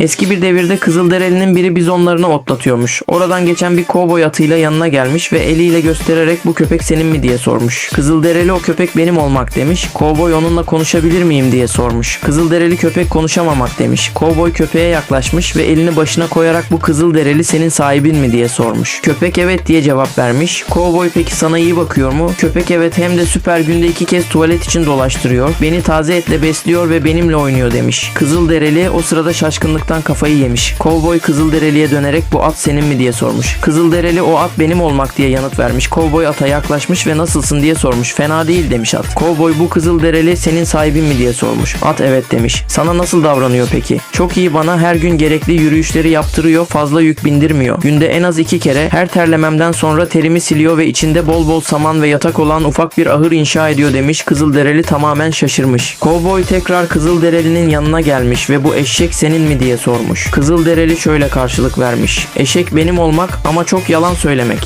Eski bir devirde Kızılderili'nin biri bizonlarını otlatıyormuş. Oradan geçen bir kovboy atıyla yanına gelmiş ve eliyle göstererek bu köpek senin mi diye sormuş. Kızılderili o köpek benim olmak demiş. Kovboy onunla konuşabilir miyim diye sormuş. Kızılderili köpek konuşamamak demiş. Kovboy köpeğe yaklaşmış ve elini başına koyarak bu Kızılderili senin sahibin mi diye sormuş. Köpek evet diye cevap vermiş. Kovboy peki sana iyi bakıyor mu? Köpek evet hem de süper günde iki kez tuvalet için dolaştırıyor. Beni taze etle besliyor ve benimle oynuyor demiş. Kızılderili o sırada şaşkınlıktan kafayı yemiş. Kovboy Kızılderili'ye dönerek bu at senin mi diye sormuş. Kızılderili o at benim olmak diye yanıt vermiş. Kovboy ata yaklaşmış ve nasılsın diye sormuş. Fena değil demiş at. Kovboy bu Kızılderili senin sahibin mi diye sormuş. At evet demiş. Sana nasıl davranıyor peki? Çok iyi bana her gün gerekli yürüyüşleri yaptırıyor fazla yük bindirmiyor. Günde en az iki kere her terlememden sonra terimi siliyor ve içinde bol bol saman ve yatak olan ufak bir ahır inşa ediyor demiş. Kızılderili tamamen şaşırmış. Kovboy tekrar Kızılderili'nin yanına gelmiş ve bu eşek senin mi diye sormuş. Kızılderili şöyle karşılık vermiş. Eşek benim olmak ama çok yalan söylemek.